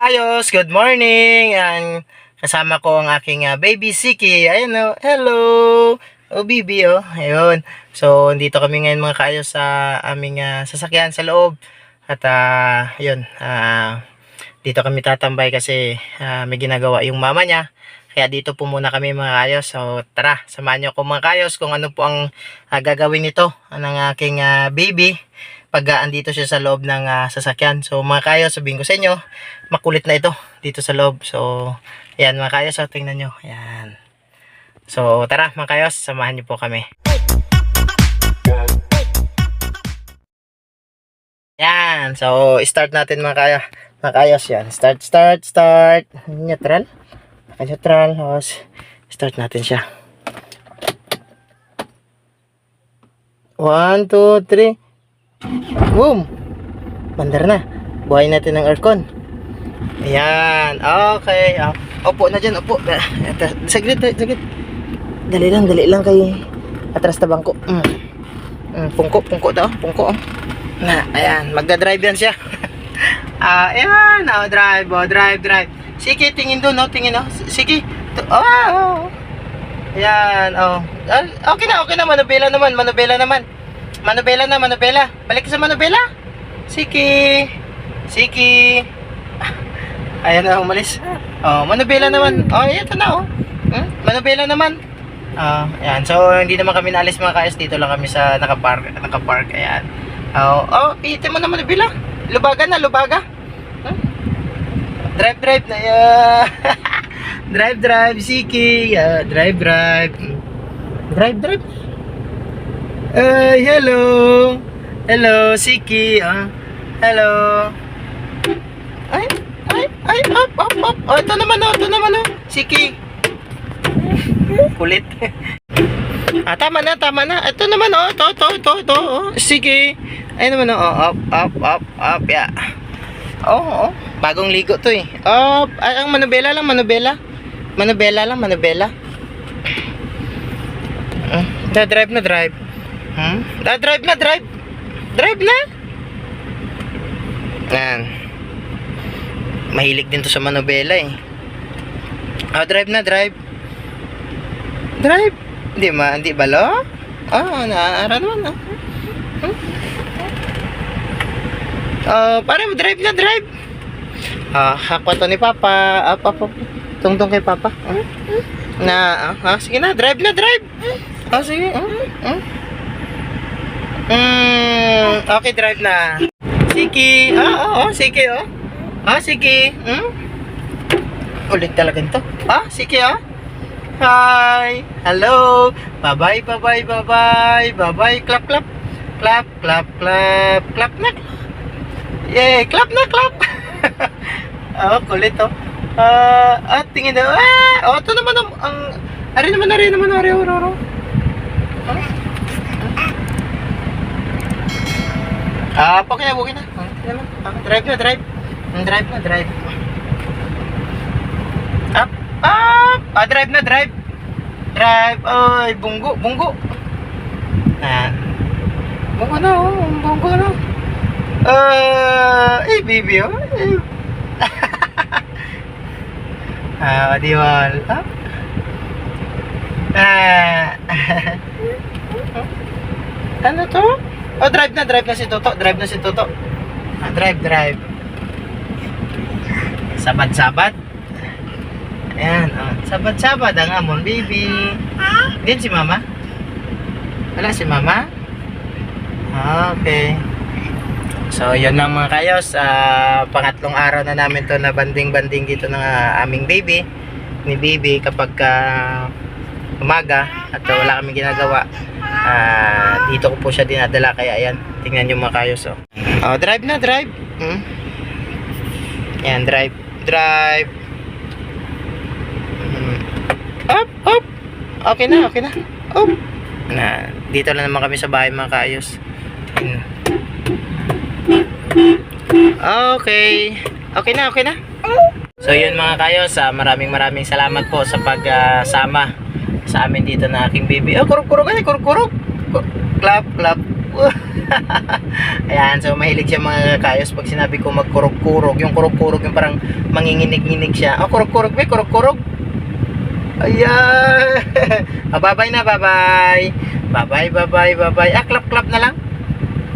Ayos, good morning. Yan, kasama ko ang aking ah, baby Siki. Ayun oh, hello. Oh, baby oh. Ayun. So, dito kami ngayon mga kaayos sa aming ah, sasakyan sa loob. At ah, ayun, ah, dito kami tatambay kasi ah, may ginagawa yung mama niya. Kaya dito po muna kami mga kaayos. So, tara, samahan niyo ako mga kaayos kung ano po ang ah, gagawin nito ng aking ah, baby pag andito siya sa loob ng ah, sasakyan. So mga kayo, sabihin ko sa inyo, makulit na ito dito sa loob. So, ayan mga kayo, so tingnan nyo. Ayan. So, tara mga kayo, samahan niyo po kami. Yan. So, start natin mga kayo. Mga kayos yan. Start, start, start. Neutral. Naka-neutral. Tapos, start natin siya. One, two, three. Boom! Mandar na. Buhay natin ng aircon. Ayan. Okay. Ah, Opo na dyan. Opo. Ah. Saglit. Saglit. Dali lang. Dali lang kay atras na bangko. Mm. Mm, pungko. Pungko daw. Pungko. Oh. Na. Ayan. Magda-drive yan siya. Ah, ayan. Oh, drive. Oh, drive, drive. Sige, tingin doon. Oh, tingin. Oh. Sige. Tu- Oh, oh. Ayan. Oh. Ah, Okay na. Okay na. Manubela naman. Manubela naman. Manubela na, Manubela. Balik sa Manubela. Siki. Siki. Ayan na, umalis. Oh, Manubela naman. Oh, ito na, oh. Hmm? Manubela naman. Ah, ayan. So, hindi naman kami naalis mga kaayos. Dito lang kami sa nakapark. Nakapark, ayan. Oh, oh, iite mo na Manubela. Lubaga na, lubaga. Hmm? Drive, drive na, yeah. drive, drive, Siki. Yeah, drive, drive. Hmm. Drive, drive. Ay, hello. Hello, Siki. Ah, hello. Ay, ay, ay, up, up, up. Oh, ito naman, oh, ito naman, oh. Siki. Kulit. ah, tama na, tama na. Ito naman, oh, ito, ito, ito, ito, oh. Siki. Ay naman, oh, up, up, up, up, yeah. Oh, oh. Bagong ligo to eh. Up. Ay, ang manubela lang, manubela. Manubela lang, manubela. Hmm, da drive na drive. Hmm? Da drive na drive. Drive na. Yan. Mahilig din to sa manobela eh. Ah, drive na drive. Drive. Hindi ma, hindi ba lo? Ah, naaara naman ah. Hmm? Ah, pare mo drive na drive. Ah, hakwa to ni Papa. Up, up. Tungtong kay Papa. Hmm? Na, ah, ah, sige na, drive na drive. Ah, sige. Hmm? Hmm? Okay, drive na. Sige. Ah, oo, oh, sige, oh. Ah, sige. Hmm? Ulit talaga ito. Ah, sige, oh. Hi. Hello. Bye-bye, bye-bye, bye-bye. Bye-bye. Clap, clap. Clap, clap, clap. Clap na. Yay, clap na, clap. oh, kulit, oh. Ah, ah, tingin na. Ah, oh, ito naman ang, ang Ari naman, ari naman, ari, ari, ari. Ah. Ah, na, okay na. Okay na. Drive na, drive. Mm, Drive na, drive. Up, up. Ah, drive na, drive. Drive. Ay, bunggo, bunggo. Ah. Bunggo na, oh. Bunggo na. Ah, eh, baby, oh. Eh. ah, diwal. Ah. Ah. ano to? Oh, drive na, drive na si Toto. Drive na si Toto. Ah, drive, drive. Sabad-sabad. Ayan, oh. Sabad-sabad ang amon, baby. Din si mama? Wala si mama? Okay. So, yun lang mga kayos. Ah, pangatlong araw na namin to na banding-banding dito ng ah, aming baby. Ni baby kapag ah, umaga at uh, wala kaming ginagawa. Ah, dito ko po siya dinadala kaya ayan, tingnan niyo mga kayos oh. Oh, drive na, drive. Hmm? Yan, drive. Drive. Hmm. Up, up. Okay na, okay na. Up. Na, dito lang naman kami sa bahay mga kayos. Okay. Okay na, okay na. So yun mga kayos, ah, maraming maraming salamat po sa pagsama sa amin dito na aking baby. Oh, kurog-kurog ay, kurog-kurog. Kur- Clap, clap. Ayan, so mahilig siya mga kayos pag sinabi ko magkurog-kurog. Yung kurog-kurog yung parang manginginig-nginig siya. Oh, kurog-kurog ba? Kurog-kurog? Ayan. ah, bye-bye na, bye-bye. Bye-bye, bye-bye, bye-bye. Ah, clap-clap na lang.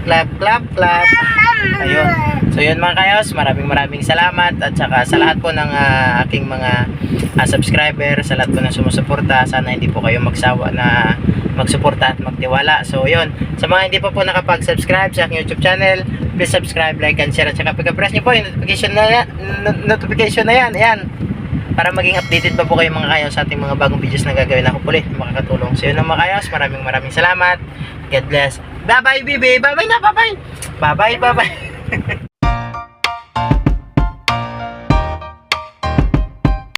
Clap, clap, clap. Ayun. So yun mga kayos, maraming maraming salamat. At saka sa lahat po ng ah, aking mga ah, subscriber, sa lahat po ng sumusuporta, sana hindi po kayo magsawa na magsuporta at magtiwala. So yun, sa mga hindi pa po nakapag-subscribe sa aking YouTube channel, please subscribe, like, and share. At saka pagka-press nyo po yung notification na yan, no- notification na yan, ayan. Para maging updated pa po kayo mga kayos sa ating mga bagong videos na gagawin ako puli makakatulong. Sa iyo mga kayos maraming maraming salamat. God bless. Bye bye baby. Bye bye na bye bye bye bye bye bye